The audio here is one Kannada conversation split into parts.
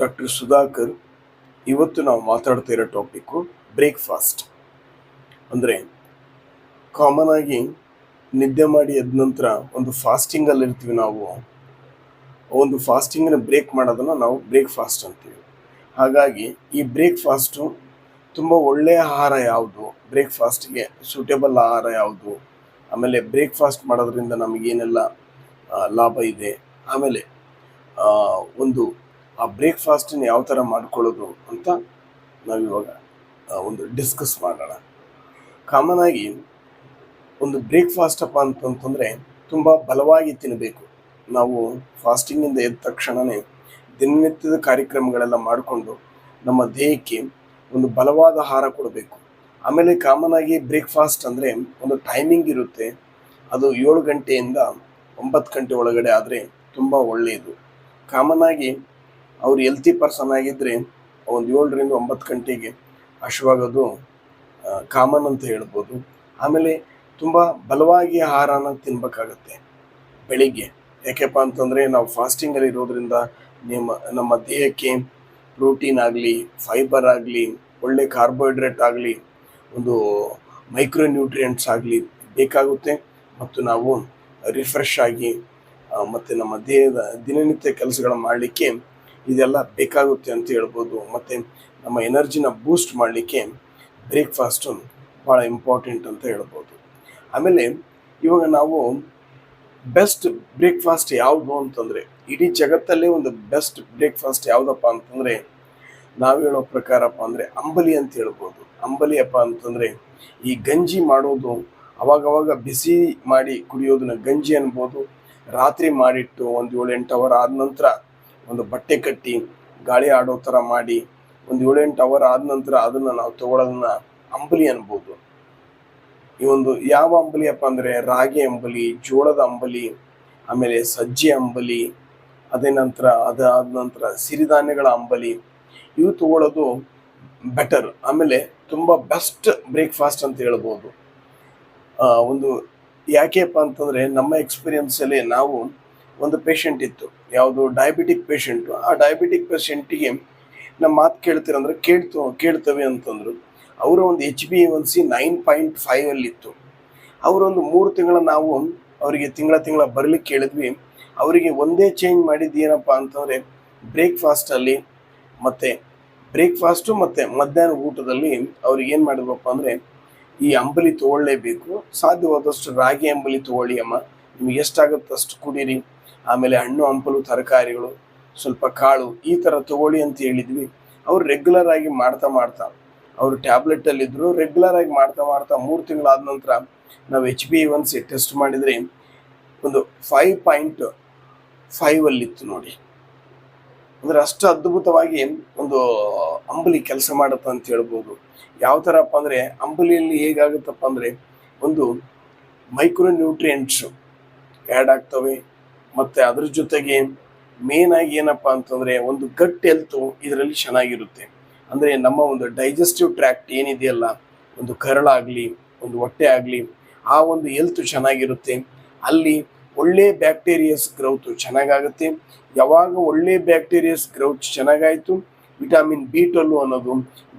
ಡಾಕ್ಟರ್ ಸುಧಾಕರ್ ಇವತ್ತು ನಾವು ಮಾತಾಡ್ತಾ ಇರೋ ಟಾಪಿಕ್ಕು ಬ್ರೇಕ್ಫಾಸ್ಟ್ ಅಂದರೆ ಕಾಮನ್ ಆಗಿ ನಿದ್ದೆ ಮಾಡಿ ಎದ್ದ ನಂತರ ಒಂದು ಫಾಸ್ಟಿಂಗಲ್ಲಿ ಇರ್ತೀವಿ ನಾವು. ಒಂದು ಫಾಸ್ಟಿಂಗನ್ನು ಬ್ರೇಕ್ ಮಾಡೋದನ್ನು ನಾವು ಬ್ರೇಕ್ಫಾಸ್ಟ್ ಅಂತೀವಿ. ಹಾಗಾಗಿ ಈ ಬ್ರೇಕ್ಫಾಸ್ಟು ತುಂಬ ಒಳ್ಳೆಯ ಆಹಾರ ಯಾವುದು? ಬ್ರೇಕ್ಫಾಸ್ಟ್ಗೆ ಸೂಟೇಬಲ್ ಆಹಾರ ಯಾವುದು? ಆಮೇಲೆ ಬ್ರೇಕ್ಫಾಸ್ಟ್ ಮಾಡೋದ್ರಿಂದ ನಮಗೇನೆಲ್ಲ ಲಾಭ ಇದೆ? ಆಮೇಲೆ ಒಂದು ಆ ಬ್ರೇಕ್ಫಾಸ್ಟನ್ನು ಯಾವ ಥರ ಮಾಡ್ಕೊಳ್ಳೋದು ಅಂತ ನಾವಿವಾಗ ಒಂದು ಡಿಸ್ಕಸ್ ಮಾಡೋಣ. ಕಾಮನ್ ಆಗಿ ಒಂದು ಬ್ರೇಕ್ಫಾಸ್ಟ್ ಅಪ್ಪ ಅಂತಂತಂದರೆ ತುಂಬ ಬಲವಾಗಿ ತಿನ್ನಬೇಕು ನಾವು ಫಾಸ್ಟಿಂಗಿಂದ ಎದ್ದ ತಕ್ಷಣವೇ ದಿನನಿತ್ಯದ ಕಾರ್ಯಕ್ರಮಗಳೆಲ್ಲ ಮಾಡಿಕೊಂಡು ನಮ್ಮ ದೇಹಕ್ಕೆ ಒಂದು ಬಲವಾದ ಆಹಾರ ಕೊಡಬೇಕು. ಆಮೇಲೆ ಕಾಮನ್ ಆಗಿ ಬ್ರೇಕ್ಫಾಸ್ಟ್ ಅಂದರೆ ಒಂದು ಟೈಮಿಂಗ್ ಇರುತ್ತೆ. ಅದು ಏಳು ಗಂಟೆಯಿಂದ ಒಂಬತ್ತು ಗಂಟೆ ಒಳಗಡೆ ಆದರೆ ತುಂಬ ಒಳ್ಳೆಯದು. ಕಾಮನ್ ಆಗಿ ಅವ್ರು ಎಲ್ತಿ ಪರ್ಸನ್ ಆಗಿದ್ದರೆ ಒಂದು ಏಳರಿಂದ ಒಂಬತ್ತು ಗಂಟೆಗೆ ಹಶ್ವಾಗೋದು ಕಾಮನ್ ಅಂತ ಹೇಳ್ಬೋದು. ಆಮೇಲೆ ತುಂಬ ಬಲವಾಗಿ ಆಹಾರನ ತಿನ್ಬೇಕಾಗತ್ತೆ ಬೆಳಿಗ್ಗೆ. ಯಾಕೆಪ್ಪ ಅಂತಂದರೆ ನಾವು ಫಾಸ್ಟಿಂಗಲ್ಲಿ ಇರೋದ್ರಿಂದ ನಿಮ್ಮ, ನಮ್ಮ ದೇಹಕ್ಕೆ ಪ್ರೋಟೀನ್ ಆಗಲಿ ಫೈಬರ್ ಆಗಲಿ, ಒಳ್ಳೆ ಕಾರ್ಬೋಹೈಡ್ರೇಟ್ ಆಗಲಿ, ಒಂದು ಮೈಕ್ರೋ ನ್ಯೂಟ್ರಿಯೆಂಟ್ಸ್ ಆಗಲಿ ಬೇಕಾಗುತ್ತೆ. ಮತ್ತು ನಾವು ರಿಫ್ರೆಶ್ ಆಗಿ ಮತ್ತು ನಮ್ಮ ದೇಹದ ದಿನನಿತ್ಯ ಕೆಲಸಗಳನ್ನು ಮಾಡಲಿಕ್ಕೆ ಇದೆಲ್ಲ ಬೇಕಾಗುತ್ತೆ ಅಂತ ಹೇಳ್ಬೋದು. ಮತ್ತು ನಮ್ಮ ಎನರ್ಜಿನ ಬೂಸ್ಟ್ ಮಾಡಲಿಕ್ಕೆ ಬ್ರೇಕ್ಫಾಸ್ಟು ಭಾಳ ಇಂಪಾರ್ಟೆಂಟ್ ಅಂತ ಹೇಳ್ಬೋದು. ಆಮೇಲೆ ಇವಾಗ ನಾವು ಬೆಸ್ಟ್ ಬ್ರೇಕ್ಫಾಸ್ಟ್ ಯಾವುದು ಅಂತಂದರೆ, ಇಡೀ ಜಗತ್ತಲ್ಲೇ ಒಂದು ಬೆಸ್ಟ್ ಬ್ರೇಕ್ಫಾಸ್ಟ್ ಯಾವುದಪ್ಪ ಅಂತಂದರೆ, ನಾವು ಹೇಳೋ ಪ್ರಕಾರಪ್ಪ ಅಂದರೆ ಅಂಬಲಿ ಅಂತ ಹೇಳ್ಬೋದು. ಅಂಬಲಿ ಅಪ್ಪ ಅಂತಂದರೆ ಈ ಗಂಜಿ ಮಾಡೋದು, ಅವಾಗವಾಗ ಬಿಸಿ ಮಾಡಿ ಕುಡಿಯೋದನ್ನ ಗಂಜಿ ಅನ್ಬೋದು. ರಾತ್ರಿ ಮಾಡಿಟ್ಟು ಒಂದು ಏಳು ಎಂಟು ಅವರ್ ಆದ ನಂತರ ಒಂದು ಬಟ್ಟೆ ಕಟ್ಟಿ, ಗಾಳಿ ಆಡೋ ಥರ ಮಾಡಿ, ಒಂದು ಏಳೆಂಟು ಅವರ್ ಆದ ನಂತರ ಅದನ್ನು ನಾವು ತಗೊಳ್ಳೋದನ್ನ ಅಂಬಲಿ ಅನ್ಬೋದು. ಈ ಒಂದು ಯಾವ ಅಂಬಲಿ ಅಪ್ಪ ಅಂದರೆ ರಾಗಿ ಅಂಬಲಿ, ಜೋಳದ ಅಂಬಲಿ, ಆಮೇಲೆ ಸಜ್ಜೆ ಅಂಬಲಿ, ಅದೇ ನಂತರ ಅದಾದ ನಂತರ ಸಿರಿಧಾನ್ಯಗಳ ಅಂಬಲಿ, ಇವು ತಗೊಳ್ಳೋದು ಬೆಟರ್ ಆಮೇಲೆ ತುಂಬ ಬೆಸ್ಟ್ ಬ್ರೇಕ್ಫಾಸ್ಟ್ ಅಂತ ಹೇಳ್ಬೋದು. ಒಂದು ಯಾಕೆಪ್ಪ ಅಂತಂದರೆ ನಮ್ಮ ಎಕ್ಸ್ಪೀರಿಯನ್ಸಲ್ಲಿ ನಾವು ಒಂದು ಪೇಷಂಟ್ ಇತ್ತು, ಯಾವುದು ಡಯಾಬಿಟಿಕ್ ಪೇಷಂಟು ಆ ಡಯಾಬಿಟಿಕ್ ಪೇಷಂಟಿಗೆ ನಮ್ಮ ಮಾತು ಕೇಳ್ತೀರಂದ್ರೆ ಕೇಳ್ತು, ಕೇಳ್ತವೆ ಅಂತಂದರು. ಅವರ ಒಂದು H B one C nine point five ಅಲ್ಲಿ ಇತ್ತು ಅವರೊಂದು ಮೂರು ತಿಂಗಳ ನಾವು ಅವರಿಗೆ ತಿಂಗಳ ತಿಂಗಳ ಬರಲಿಕ್ಕೆ ಕೇಳಿದ್ವಿ. ಅವರಿಗೆ ಒಂದೇ ಚೇಂಜ್ ಮಾಡಿದ್ದು ಏನಪ್ಪ ಅಂತಂದರೆ ಬ್ರೇಕ್ಫಾಸ್ಟಲ್ಲಿ ಮತ್ತು ಬ್ರೇಕ್ಫಾಸ್ಟು ಮತ್ತು ಮಧ್ಯಾಹ್ನ ಊಟದಲ್ಲಿ ಅವ್ರಿಗೆ ಏನು ಮಾಡಿದ್ವಪ್ಪ ಅಂದರೆ ಈ ಅಂಬಲಿ ತೊಗೊಳ್ಳೇಬೇಕು, ಸಾಧ್ಯವಾದಷ್ಟು ರಾಗಿ ಅಂಬಲಿ ತೊಗೊಳ್ಳಿ ಅಮ್ಮ. ನಿಮ್ಗೆ ಎಷ್ಟಾಗುತ್ತೆ ಅಷ್ಟು ಕುಡೀರಿ. ಆಮೇಲೆ ಹಣ್ಣು, ಹಂಪಲು, ತರಕಾರಿಗಳು, ಸ್ವಲ್ಪ ಕಾಳು ಈ ಥರ ತಗೊಳ್ಳಿ ಅಂತ ಹೇಳಿದ್ವಿ. ಅವ್ರು ರೆಗ್ಯುಲರ್ ಆಗಿ ಮಾಡ್ತಾ ಮಾಡ್ತಾ, ಅವರು ಟ್ಯಾಬ್ಲೆಟಲ್ಲಿದ್ದರು ರೆಗ್ಯುಲರ್ ಆಗಿ ಮಾಡ್ತಾ ಮಾಡ್ತಾ ಮೂರು ತಿಂಗಳಾದ ನಂತರ ನಾವು H B one C test ಮಾಡಿದರೆ ಒಂದು ಫೈವ್ ಪಾಯಿಂಟ್ ಫೈವಲ್ಲಿತ್ತು ನೋಡಿ. ಅಂದ್ರೆ ಅಷ್ಟು ಅದ್ಭುತವಾಗಿ ಒಂದು ಅಂಬಲಿ ಕೆಲಸ ಮಾಡುತ್ತೆ ಅಂತ ಹೇಳ್ಬೋದು. ಯಾವ ಥರಪ್ಪ ಅಂದರೆ ಅಂಬಲಿಯಲ್ಲಿ ಹೇಗಾಗುತ್ತಪ್ಪ ಅಂದರೆ ಒಂದು ಮೈಕ್ರೋ ನ್ಯೂಟ್ರಿಯೆಂಟ್ಸು ಆ್ಯಡ್ ಆಗ್ತವೆ. ಮತ್ತು ಅದ್ರ ಜೊತೆಗೆ ಮೇನ್ ಆಗಿ ಏನಪ್ಪ ಅಂತಂದರೆ ಒಂದು ಗಟ್ ಹೆಲ್ತು ಇದರಲ್ಲಿ ಚೆನ್ನಾಗಿರುತ್ತೆ. ಅಂದರೆ ನಮ್ಮ ಒಂದು ಡೈಜೆಸ್ಟಿವ್ ಟ್ರ್ಯಾಕ್ಟ್ ಏನಿದೆಯಲ್ಲ, ಒಂದು ಕರಳಾಗಲಿ, ಒಂದು ಹೊಟ್ಟೆ ಆಗಲಿ, ಆ ಒಂದು ಹೆಲ್ತ್ ಚೆನ್ನಾಗಿರುತ್ತೆ. ಅಲ್ಲಿ ಒಳ್ಳೆ ಬ್ಯಾಕ್ಟೀರಿಯಸ್ ಗ್ರೌತ್ ಚೆನ್ನಾಗಾಗುತ್ತೆ. ಯಾವಾಗ ಒಳ್ಳೆ ಬ್ಯಾಕ್ಟೀರಿಯಸ್ ಗ್ರೌತ್ ಚೆನ್ನಾಗಾಯಿತು ವಿಟಮಿನ್ ಬಿ ಟ್ವೆಲ್ವ್ ಅನ್ನೋದು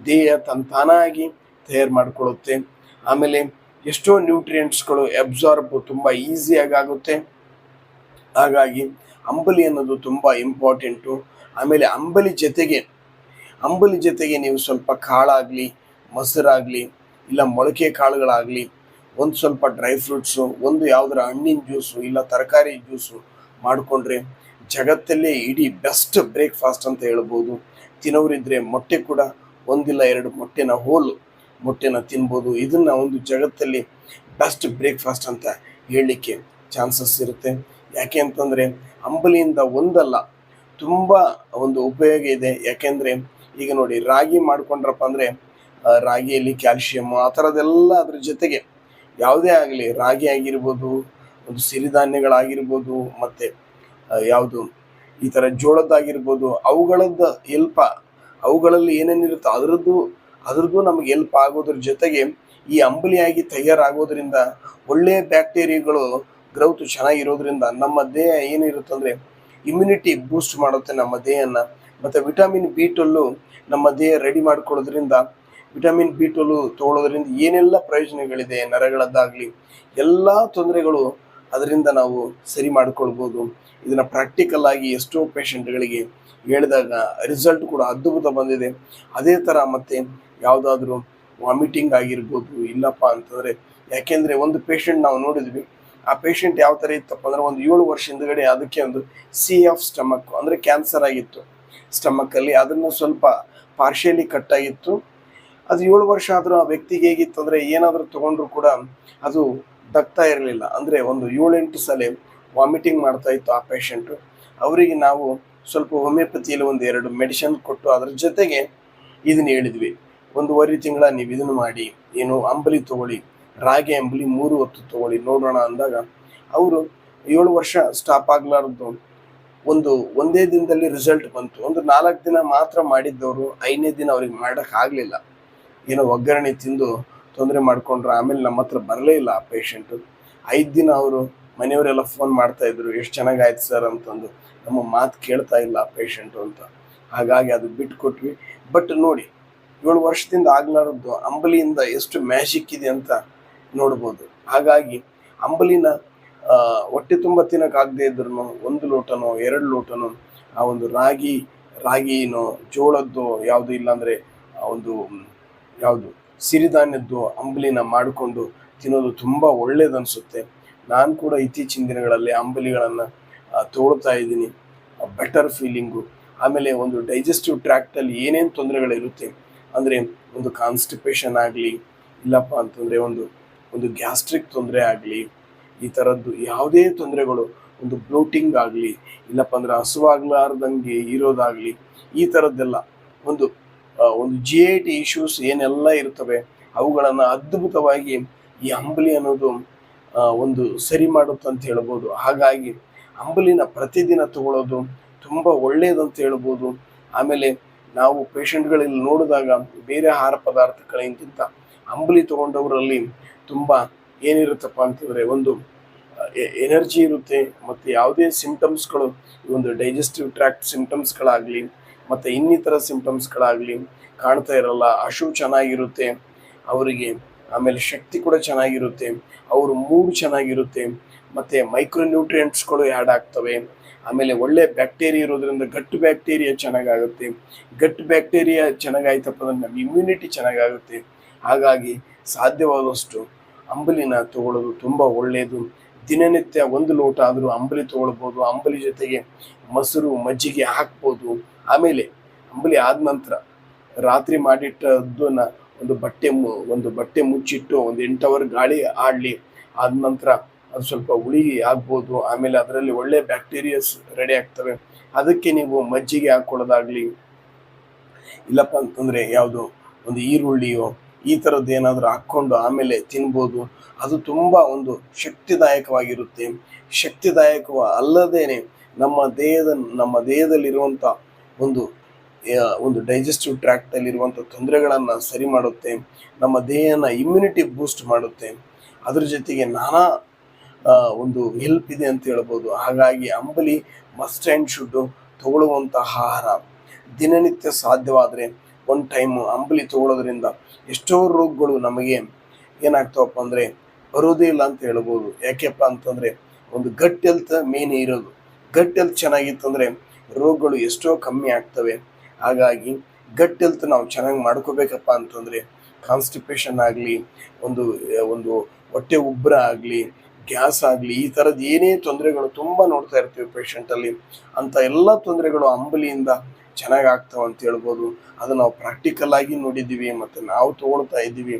ದೇಹ ತಂತಾನಾಗಿ ತಯಾರು ಮಾಡಿಕೊಳ್ಳುತ್ತೆ ಆಮೇಲೆ ಎಷ್ಟೋ ನ್ಯೂಟ್ರಿಯೆಂಟ್ಸ್ಗಳು ಅಬ್ಸಾರ್ಬ್ ತುಂಬ ಈಸಿಯಾಗಿ ಆಗುತ್ತೆ. ಹಾಗಾಗಿ ಅಂಬಲಿ ಅನ್ನೋದು ತುಂಬ ಇಂಪಾರ್ಟೆಂಟು. ಆಮೇಲೆ ಅಂಬಲಿ ಜೊತೆಗೆ ಅಂಬಲಿ ಜೊತೆಗೆ ನೀವು ಸ್ವಲ್ಪ ಕಾಳಾಗಲಿ, ಮೊಸರಾಗಲಿ, ಇಲ್ಲ ಮೊಳಕೆ ಕಾಳುಗಳಾಗಲಿ, ಒಂದು ಸ್ವಲ್ಪ ಡ್ರೈ ಫ್ರೂಟ್ಸು, ಒಂದು ಯಾವುದರ ಹಣ್ಣಿನ ಜ್ಯೂಸು, ಇಲ್ಲ ತರಕಾರಿ ಜ್ಯೂಸು ಮಾಡಿಕೊಂಡ್ರೆ ಜಗತ್ತಲ್ಲೇ ಇಡೀ ಬೆಸ್ಟ್ ಬ್ರೇಕ್ಫಾಸ್ಟ್ ಅಂತ ಹೇಳ್ಬೋದು. ತಿನ್ನೋರಿದ್ರೆ ಮೊಟ್ಟೆ ಕೂಡ ಒಂದಿಲ್ಲ ಎರಡು ಮೊಟ್ಟೆನ, ಹೋಲು ಮೊಟ್ಟೆನ ತಿನ್ಬೋದು. ಇದನ್ನು ಒಂದು ಜಗತ್ತಲ್ಲಿ ಬೆಸ್ಟ್ ಬ್ರೇಕ್ಫಾಸ್ಟ್ ಅಂತ ಹೇಳಲಿಕ್ಕೆ ಚಾನ್ಸಸ್ ಇರುತ್ತೆ. ಯಾಕೆ ಅಂತಂದರೆ ಅಂಬಲಿಯಿಂದ ಒಂದಲ್ಲ, ತುಂಬ ಒಂದು ಉಪಯೋಗ ಇದೆ. ಯಾಕೆಂದರೆ ಈಗ ನೋಡಿ ರಾಗಿ ಮಾಡ್ಕೊಂಡ್ರಪ್ಪ ಅಂದರೆ ರಾಗಿಯಲ್ಲಿ ಕ್ಯಾಲ್ಶಿಯಮ್ ಆ ಥರದ್ದೆಲ್ಲ ಅದ್ರ ಜೊತೆಗೆ ಯಾವುದೇ ಆಗಲಿ ರಾಗಿ ಆಗಿರ್ಬೋದು, ಒಂದು ಸಿರಿಧಾನ್ಯಗಳಾಗಿರ್ಬೋದು, ಮತ್ತು ಯಾವುದು ಈ ಥರ ಜೋಳದ್ದಾಗಿರ್ಬೋದು, ಅವುಗಳದ್ದು ಎಲ್ಪ, ಅವುಗಳಲ್ಲಿ ಏನೇನಿರುತ್ತೋ ಅದರದ್ದು, ಅದ್ರದ್ದು ನಮಗೆ ಎಲ್ಪ್ ಆಗೋದ್ರ ಜೊತೆಗೆ ಈ ಅಂಬಲಿಯಾಗಿ ತಯಾರಾಗೋದ್ರಿಂದ ಒಳ್ಳೆಯ ಬ್ಯಾಕ್ಟೀರಿಯಾಗಳು ಗ್ರೌತ್ ಚೆನ್ನಾಗಿರೋದ್ರಿಂದ ನಮ್ಮ ದೇಹ ಏನಿರುತ್ತಂದರೆ ಇಮ್ಯುನಿಟಿ ಬೂಸ್ಟ್ ಮಾಡುತ್ತೆ ನಮ್ಮ ದೇಹನ. ಮತ್ತು ವಿಟಮಿನ್ ಬಿ ಟ್ವೆಲ್ಲು ನಮ್ಮ ದೇಹ ರೆಡಿ ಮಾಡ್ಕೊಳ್ಳೋದ್ರಿಂದ ವಿಟಮಿನ್ ಬಿ ಟ್ವೆಲ್ಲು ತಗೊಳ್ಳೋದ್ರಿಂದ ಏನೆಲ್ಲ ಪ್ರಯೋಜನಗಳಿದೆ, ನರಗಳದ್ದಾಗಲಿ, ಎಲ್ಲ ತೊಂದರೆಗಳು ಅದರಿಂದ ನಾವು ಸರಿ ಮಾಡಿಕೊಳ್ಬೋದು. ಇದನ್ನು ಪ್ರಾಕ್ಟಿಕಲ್ ಆಗಿ ಎಷ್ಟೋ ಪೇಷಂಟ್ಗಳಿಗೆ ಹೇಳಿದಾಗ ರಿಸಲ್ಟ್ ಕೂಡ ಅದ್ಭುತ ಬಂದಿದೆ. ಅದೇ ಥರ ಮತ್ತೆ ಯಾವುದಾದ್ರೂ ವಾಮಿಟಿಂಗ್ ಆಗಿರ್ಬೋದು, ಇಲ್ಲಪ್ಪ ಅಂತಂದರೆ, ಯಾಕೆಂದರೆ ಒಂದು ಪೇಷಂಟ್ ನಾವು ನೋಡಿದ್ವಿ ಆ ಪೇಷಂಟ್ ಯಾವ ಥರ ಇತ್ತಪ್ಪ ಅಂದ್ರೆ ಒಂದು ಏಳು ವರ್ಷ ಹಿಂದ್ಗಡೆ ಅದಕ್ಕೆ ಒಂದು ಸಿ ಆಫ್ ಸ್ಟಮಕ್ ಅಂದರೆ ಕ್ಯಾನ್ಸರ್ ಆಗಿತ್ತು. ಸ್ಟಮಕ್ಕಲ್ಲಿ ಅದನ್ನು ಸ್ವಲ್ಪ ಪಾರ್ಷಿಯಲಿ ಕಟ್ಟಾಗಿತ್ತು ಅದು ಏಳು ವರ್ಷ ಆದರೂ ಆ ವ್ಯಕ್ತಿಗೆ ಹೇಗಿತ್ತು ಅಂದರೆ ಏನಾದರೂ ತೊಗೊಂಡ್ರು ಕೂಡ ಅದು ದಗ್ತಾ ಇರಲಿಲ್ಲ. ಅಂದರೆ ಒಂದು ಏಳೆಂಟು ಸಲ ವಾಮಿಟಿಂಗ್ ಮಾಡ್ತಾ ಇತ್ತು ಆ ಪೇಷಂಟು ಅವರಿಗೆ ನಾವು ಸ್ವಲ್ಪ ಹೋಮಿಯೋಪತಿಯಲ್ಲಿ ಒಂದು ಎರಡು ಮೆಡಿಸಿನ್ ಕೊಟ್ಟು ಅದರ ಜೊತೆಗೆ ಇದನ್ನ ಹೇಳಿದ್ವಿ. ಒಂದೂವರೆ ತಿಂಗಳ ನೀವು ಇದನ್ನು ಮಾಡಿ, ಏನು ಅಂಬಲಿ ತಗೊಳ್ಳಿ ರಾಗಿ ಅಂಬಲಿ ಮೂರು ಹೊತ್ತು ತಗೊಳ್ಳಿ, ನೋಡೋಣ ಅಂದಾಗ ಅವರು ಏಳು ವರ್ಷ ಸ್ಟಾಪ್ ಆಗ್ಲಾರ್ದು ಒಂದು ಒಂದೇ ದಿನದಲ್ಲಿ ರಿಸಲ್ಟ್ ಬಂತು. ಒಂದು ನಾಲ್ಕು ದಿನ ಮಾತ್ರ ಮಾಡಿದ್ದವರು, ಐದನೇ ದಿನ ಅವ್ರಿಗೆ ಮಾಡೋಕೆ ಆಗಲಿಲ್ಲ. ಏನೋ ಒಗ್ಗರಣೆ ತಿಂದು ತೊಂದರೆ ಮಾಡಿಕೊಂಡ್ರು, ಆಮೇಲೆ ನಮ್ಮ ಹತ್ರ ಬರಲೇ ಇಲ್ಲ ಆ ಪೇಷಂಟು ಐದು ದಿನ ಅವರು ಮನೆಯವರೆಲ್ಲ ಫೋನ್ ಮಾಡ್ತಾ ಇದ್ರು, ಎಷ್ಟು ಚೆನ್ನಾಗಾಯ್ತು ಸರ್ ಅಂತಂದು. ನಮ್ಮ ಮಾತು ಕೇಳ್ತಾ ಇಲ್ಲ ಆ ಪೇಷಂಟು ಅಂತ. ಹಾಗಾಗಿ ಅದು ಬಿಟ್ಟು ಕೊಟ್ವಿ ಬಟ್ ನೋಡಿ, ಏಳು ವರ್ಷದಿಂದ ಆಗ್ಲಾರದ್ದು ಅಂಬಲಿಯಿಂದ ಎಷ್ಟು ಮ್ಯಾಜಿಕ್ ಇದೆ ಅಂತ ನೋಡ್ಬೋದು. ಹಾಗಾಗಿ ಅಂಬಲಿನ ಹೊಟ್ಟೆ ತುಂಬ ತಿನ್ನಕ್ಕಾಗದೇ ಇದ್ರು ಒಂದು ಲೋಟನೋ ಎರಡು ಲೋಟನೋ ಆ ಒಂದು ರಾಗಿ, ರಾಗಿನೋ ಜೋಳದ್ದು ಯಾವುದು ಇಲ್ಲಾಂದರೆ ಒಂದು ಯಾವುದು ಸಿರಿಧಾನ್ಯದ್ದು ಅಂಬಲಿನ ಮಾಡಿಕೊಂಡು ತಿನ್ನೋದು ತುಂಬ ಒಳ್ಳೇದನ್ಸುತ್ತೆ. ನಾನು ಕೂಡ ಇತ್ತೀಚಿನ ದಿನಗಳಲ್ಲಿ ಅಂಬಲಿಗಳನ್ನು ತೋಳ್ತಾ ಇದ್ದೀನಿ. ಬೆಟರ್ ಫೀಲಿಂಗು ಆಮೇಲೆ ಒಂದು ಡೈಜೆಸ್ಟಿವ್ ಟ್ರ್ಯಾಕ್ಟಲ್ಲಿ ಏನೇನು ತೊಂದರೆಗಳಿರುತ್ತೆ, ಅಂದರೆ ಒಂದು ಕಾನ್ಸ್ಟಿಪೇಷನ್ ಆಗಲಿ, ಇಲ್ಲಪ್ಪ ಅಂತಂದರೆ ಒಂದು ಒಂದು ಗ್ಯಾಸ್ಟ್ರಿಕ್ ತೊಂದರೆ ಆಗಲಿ, ಈ ಥರದ್ದು ಯಾವುದೇ ತೊಂದರೆಗಳು, ಒಂದು ಬ್ಲೋಟಿಂಗ್ ಆಗಲಿ, ಇಲ್ಲಪ್ಪ ಅಂದರೆ ಹಸುವಾಗ್ಲಾರ್ದಂಗೆ ಇರೋದಾಗಲಿ, ಈ ಥರದ್ದೆಲ್ಲ ಒಂದು ಒಂದು ಜಿ ಐ ಟಿ ಇಶ್ಯೂಸ್ ಏನೆಲ್ಲ ಇರ್ತವೆ, ಅವುಗಳನ್ನು ಅದ್ಭುತವಾಗಿ ಈ ಅಂಬಲಿ ಅನ್ನೋದು ಒಂದು ಸರಿ ಮಾಡುತ್ತೆ ಅಂತ ಹೇಳ್ಬೋದು. ಹಾಗಾಗಿ ಅಂಬಲಿನ ಪ್ರತಿದಿನ ತಗೊಳ್ಳೋದು ತುಂಬ ಒಳ್ಳೆಯದಂತ ಹೇಳ್ಬೋದು. ಆಮೇಲೆ ನಾವು ಪೇಷಂಟ್ಗಳಲ್ಲಿ ನೋಡಿದಾಗ ಬೇರೆ ಆಹಾರ ಪದಾರ್ಥಗಳಿಗಿಂತ ಅಂಬಲಿ ತಗೊಂಡವರಲ್ಲಿ ತುಂಬ ಏನಿರುತ್ತಪ್ಪ ಅಂತಂದರೆ ಒಂದು ಎನರ್ಜಿ ಇರುತ್ತೆ, ಮತ್ತು ಯಾವುದೇ ಸಿಂಟಮ್ಸ್ಗಳು ಒಂದು ಡೈಜೆಸ್ಟಿವ್ ಟ್ರ್ಯಾಕ್ಟ್ ಸಿಂಟಮ್ಸ್ಗಳಾಗಲಿ ಮತ್ತು ಇನ್ನಿತರ ಸಿಂಟಮ್ಸ್ಗಳಾಗಲಿ ಕಾಣ್ತಾ ಇರಲ್ಲ. ಹಶು ಚೆನ್ನಾಗಿರುತ್ತೆ, ಅವರಿಗೆ ಆಮೇಲೆ ಶಕ್ತಿ ಕೂಡ ಚೆನ್ನಾಗಿರುತ್ತೆ, ಅವ್ರ ಮೂಡ್ ಚೆನ್ನಾಗಿರುತ್ತೆ, ಮತ್ತು ಮೈಕ್ರೋನ್ಯೂಟ್ರಿಯೆಂಟ್ಸ್ಗಳು ಆ್ಯಡ್ ಆಗ್ತವೆ, ಆಮೇಲೆ ಒಳ್ಳೆ ಬ್ಯಾಕ್ಟೀರಿಯಾ ಇರೋದ್ರಿಂದ ಗಟ್ಟು ಬ್ಯಾಕ್ಟೀರಿಯಾ ಚೆನ್ನಾಗಾಗುತ್ತೆ. ಗಟ್ಟು ಬ್ಯಾಕ್ಟೀರಿಯಾ ಚೆನ್ನಾಗಾಯ್ತಪ್ಪ ಅಂದ್ರೆ ನಮ್ಮ ಇಮ್ಯುನಿಟಿ ಚೆನ್ನಾಗಾಗುತ್ತೆ. ಹಾಗಾಗಿ ಸಾಧ್ಯವಾದಷ್ಟು ಅಂಬಲಿನ ತಗೊಳ್ಳೋದು ತುಂಬ ಒಳ್ಳೆಯದು ದಿನನಿತ್ಯ ಒಂದು ಲೋಟ ಆದರೂ ಅಂಬಲಿ ತಗೊಳ್ಬೋದು. ಅಂಬಲಿ ಜೊತೆಗೆ ಮೊಸರು, ಮಜ್ಜಿಗೆ ಹಾಕ್ಬೋದು. ಆಮೇಲೆ ಅಂಬಲಿ ಆದ ನಂತರ ರಾತ್ರಿ ಮಾಡಿಟ್ಟದ್ದನ್ನ ಒಂದು ಬಟ್ಟೆ ಮು, ಒಂದು ಬಟ್ಟೆ ಮುಚ್ಚಿಟ್ಟು ಒಂದು ಎಂಟು ಅವರ್ ಗಾಳಿ ಆಡಲಿ. ಆದ ನಂತರ ಅದು ಸ್ವಲ್ಪ ಹುಳಿ ಆಗ್ಬೋದು. ಆಮೇಲೆ ಅದರಲ್ಲಿ ಒಳ್ಳೆ ಬ್ಯಾಕ್ಟೀರಿಯಾಸ್ ರೆಡಿ ಆಗ್ತವೆ. ಅದಕ್ಕೆ ನೀವು ಮಜ್ಜಿಗೆ ಹಾಕ್ಕೊಳ್ಳೋದಾಗಲಿ ಇಲ್ಲಪ್ಪ ಅಂತಂದರೆ ಯಾವುದು ಒಂದು ಈರುಳ್ಳಿಯೋ ಈ ಥರದ್ದು ಏನಾದರೂ ಹಾಕ್ಕೊಂಡು ಆಮೇಲೆ ತಿನ್ಬೋದು, ಅದು ತುಂಬ ಒಂದು ಶಕ್ತಿದಾಯಕವಾಗಿರುತ್ತೆ. ಶಕ್ತಿದಾಯಕ ಅಲ್ಲದೇನೆ ನಮ್ಮ ದೇಹದ, ನಮ್ಮ ದೇಹದಲ್ಲಿರುವಂಥ ಒಂದು ಒಂದು ಡೈಜೆಸ್ಟಿವ್ ಟ್ರ್ಯಾಕ್ಟಲ್ಲಿರುವಂಥ ತೊಂದರೆಗಳನ್ನು ಸರಿ ಮಾಡುತ್ತೆ, ನಮ್ಮ ದೇಹನ ಇಮ್ಯುನಿಟಿ ಬೂಸ್ಟ್ ಮಾಡುತ್ತೆ. ಅದ್ರ ಜೊತೆಗೆ ನಾನಾ ಒಂದು ಹೆಲ್ಪ್ ಇದೆ ಅಂತ ಹೇಳ್ಬೋದು. ಹಾಗಾಗಿ ಅಂಬಲಿ ಮಸ್ಟ್ ಆ್ಯಂಡ್ ಶುಡ್ಡು ತಗೊಳ್ಳುವಂಥ ಆಹಾರ ದಿನನಿತ್ಯ ಸಾಧ್ಯವಾದರೆ ಒಂದು ಟೈಮು ಅಂಬಲಿ ತಗೊಳ್ಳೋದ್ರಿಂದ ಎಷ್ಟೋ ರೋಗಗಳು ನಮಗೆ ಏನಾಗ್ತಾವಪ್ಪ ಅಂದರೆ ಬರೋದೇ ಇಲ್ಲ ಅಂತ ಹೇಳ್ಬೋದು. ಯಾಕೆಪ್ಪ ಅಂತಂದರೆ ಒಂದು ಗಟ್ ಹೆಲ್ತ್ ಮೇನ್ ಇರೋದು. ಗಟ್ ಹೆಲ್ತ್ ಚೆನ್ನಾಗಿತ್ತಂದರೆ ರೋಗಗಳು ಎಷ್ಟೋ ಕಮ್ಮಿ ಆಗ್ತವೆ. ಹಾಗಾಗಿ ಗಟ್ ಹೆಲ್ತ್ ನಾವು ಚೆನ್ನಾಗಿ ಮಾಡ್ಕೋಬೇಕಪ್ಪ ಅಂತಂದರೆ ಕಾನ್ಸ್ಟಿಪೇಷನ್ ಆಗಲಿ, ಒಂದು ಒಂದು ಹೊಟ್ಟೆ ಉಬ್ಬರ ಆಗಲಿ, ಗ್ಯಾಸ್ ಆಗಲಿ, ಈ ಥರದ್ದು ಏನೇ ತೊಂದರೆಗಳು ತುಂಬ ನೋಡ್ತಾ ಇರ್ತೀವಿ ಪೇಷಂಟಲ್ಲಿ ಅಂಥ ಎಲ್ಲ ತೊಂದರೆಗಳು ಅಂಬಲಿಯಿಂದ ಚೆನ್ನಾಗಿ ಆಗ್ತಾವ ಅಂತ ಹೇಳ್ಬೋದು. ಅದು ನಾವು ಪ್ರಾಕ್ಟಿಕಲ್ ಆಗಿ ನೋಡಿದ್ದೀವಿ ಮತ್ತು ನಾವು ತಗೊಳ್ತಾ ಇದ್ದೀವಿ.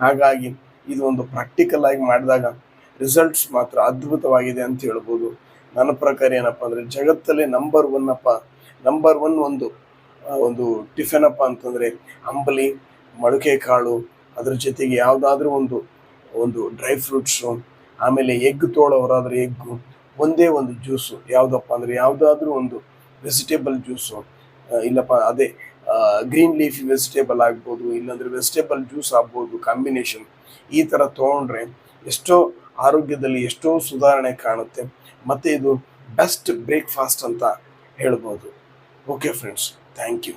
ಹಾಗಾಗಿ ಇದು ಒಂದು ಪ್ರಾಕ್ಟಿಕಲ್ ಆಗಿ ಮಾಡಿದಾಗ ರಿಸಲ್ಟ್ಸ್ ಮಾತ್ರ ಅದ್ಭುತವಾಗಿದೆ ಅಂತ ಹೇಳ್ಬೋದು. ನನ್ನ ಪ್ರಕಾರ ಏನಪ್ಪ ಅಂದರೆ ಜಗತ್ತಲ್ಲೇ ನಂಬರ್ ಒನ್ ಅಪ್ಪ. ನಂಬರ್ ಒನ್ ಒಂದು ಒಂದು ಟಿಫನ್ ಅಪ್ಪ ಅಂತಂದರೆ ಅಂಬಲಿ ಮೊಳಕೆ ಕಾಳು, ಅದ್ರ ಜೊತೆಗೆ ಯಾವುದಾದ್ರೂ ಒಂದು ಒಂದು ಡ್ರೈ ಫ್ರೂಟ್ಸು ಆಮೇಲೆ ಎಗ್ ತೋಳವರಾದರೆ ಎಗ್ಗು ಒಂದೇ ಒಂದು ಜ್ಯೂಸು ಯಾವುದಪ್ಪ ಅಂದರೆ ಯಾವುದಾದ್ರೂ ಒಂದು ವೆಜಿಟೇಬಲ್ ಜ್ಯೂಸು ಇಲ್ಲಪ್ಪ, ಅದೇ ಗ್ರೀನ್ ಲೀಫ್ ವೆಜಿಟೇಬಲ್ ಆಗ್ಬೋದು, ಇಲ್ಲಾಂದ್ರೆ ವೆಜಿಟೇಬಲ್ ಜ್ಯೂಸ್ ಆಗ್ಬೋದು ಕಾಂಬಿನೇಷನ್ ಈ ಥರ ತೊಗೊಂಡ್ರೆ ಎಷ್ಟೋ ಆರೋಗ್ಯದಲ್ಲಿ ಎಷ್ಟೋ ಸುಧಾರಣೆ ಕಾಣುತ್ತೆ. ಮತ್ತು ಇದು ಬೆಸ್ಟ್ ಬ್ರೇಕ್ಫಾಸ್ಟ್ ಅಂತ ಹೇಳ್ಬೋದು. Okay friends thank you